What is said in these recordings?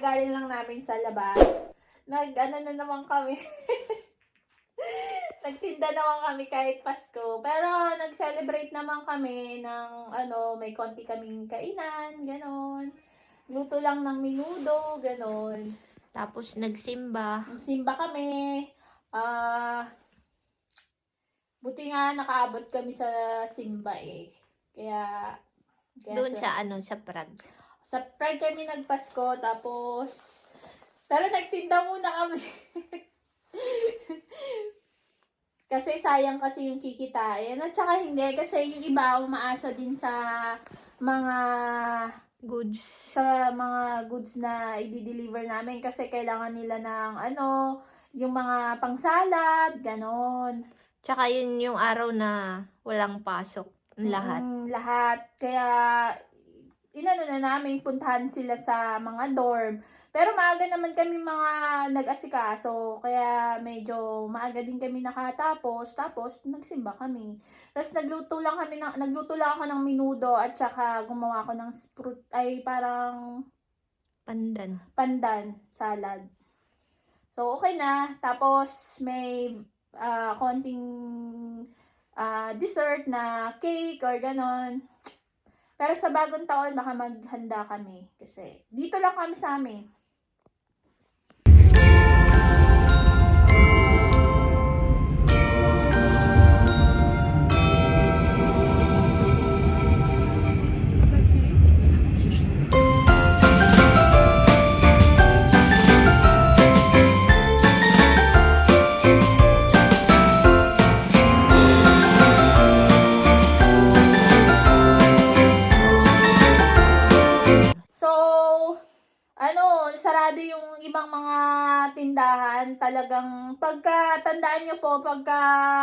kakagaling lang namin sa labas. Nag, ano na naman kami. Nagtinda naman kami kahit Pasko. Pero nag-celebrate naman kami ng ano, may konti kaming kainan, ganon. Luto lang ng minudo, ganon. Tapos nagsimba. Simba kami. Ah, buti nga nakaabot kami sa simba eh. Kaya, kaya Doon sa ano, sa Prague. Sa Prague kami nagpasko, tapos, pero nagtinda muna kami. kasi sayang kasi yung kikitain. At saka hindi, kasi yung iba umaasa din sa mga Goods. sa mga goods na i-deliver namin kasi kailangan nila ng ano, yung mga pangsalad, ganon. Tsaka yun yung araw na walang pasok. Lahat. Mm, lahat. Kaya, inano na namin, puntahan sila sa mga dorm. Pero maaga naman kami mga nag-asikaso, kaya medyo maaga din kami nakatapos. Tapos, nagsimba kami. Tapos, nagluto lang kami, ng, nagluto lang ako ng minudo at saka gumawa ako ng sprut, ay parang Pandan. pandan salad. So, okay na. Tapos, may ah, konting ah, dessert na cake or ganon. Pero sa bagong taon, baka maghanda kami. Kasi, dito lang kami sa amin. Sarado yung ibang mga tindahan. Talagang, pagka, tandaan nyo po, pagka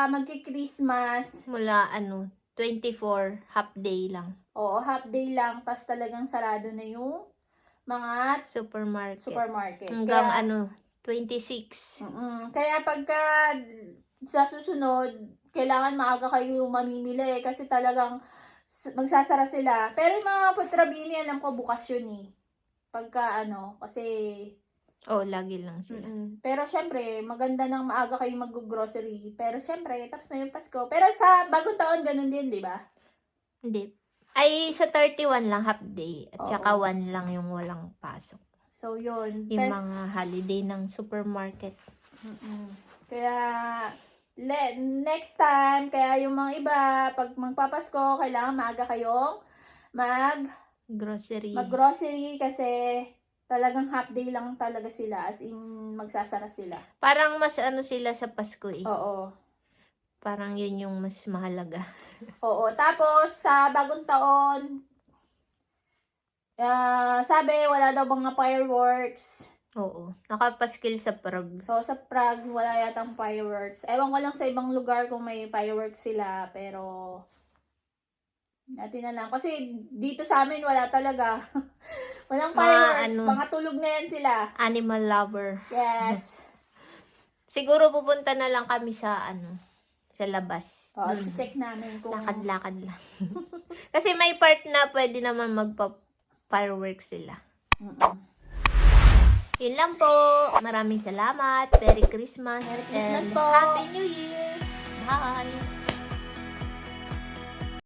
magki-Christmas, Mula ano, 24 half day lang. oo, half day lang, tas talagang sarado na yung mga Supermarket. supermarket. Hanggang Kaya- ano, 26. Mm-mm. Kaya pagka sa susunod, kailangan maaga kayo mamimili kasi talagang magsasara sila. Pero yung mga putrabini, alam ko bukas yun eh. Pagka ano, kasi... Oh, lagi lang sila. mm Pero syempre, maganda nang maaga kayo mag-grocery. Pero syempre, tapos na yung Pasko. Pero sa bagong taon, ganun din, di ba? Hindi. Ay, sa 31 lang half day. At Oo. saka 1 lang yung walang pasok. So, yun. Yung Pe- mga holiday ng supermarket. Mm-mm. Kaya, le- next time, kaya yung mga iba, pag magpapasko, kailangan maaga kayong mag, Grocery. mag-grocery kasi talagang half day lang talaga sila, as in magsasara sila. Parang mas ano sila sa Pasko eh. Oo. Parang yun yung mas mahalaga. Oo. Tapos, sa bagong taon, ah, sabi, wala daw mga fireworks. Oo. Nakapaskil sa Prague. So, sa Prague, wala yatang fireworks. Ewan ko lang sa ibang lugar kung may fireworks sila, pero natin na lang. Kasi dito sa amin, wala talaga. Walang Mga fireworks. ano- Mga tulog na yan sila. Animal lover. Yes. Siguro pupunta na lang kami sa ano, sa labas. O, Dun. check namin kung... Lakad-lakad lang. Kasi may part na pwede naman magpa-fireworks sila. Mm-mm. Yun lang po. Maraming salamat. Merry Christmas. Merry Christmas and po. Happy New Year. Bye.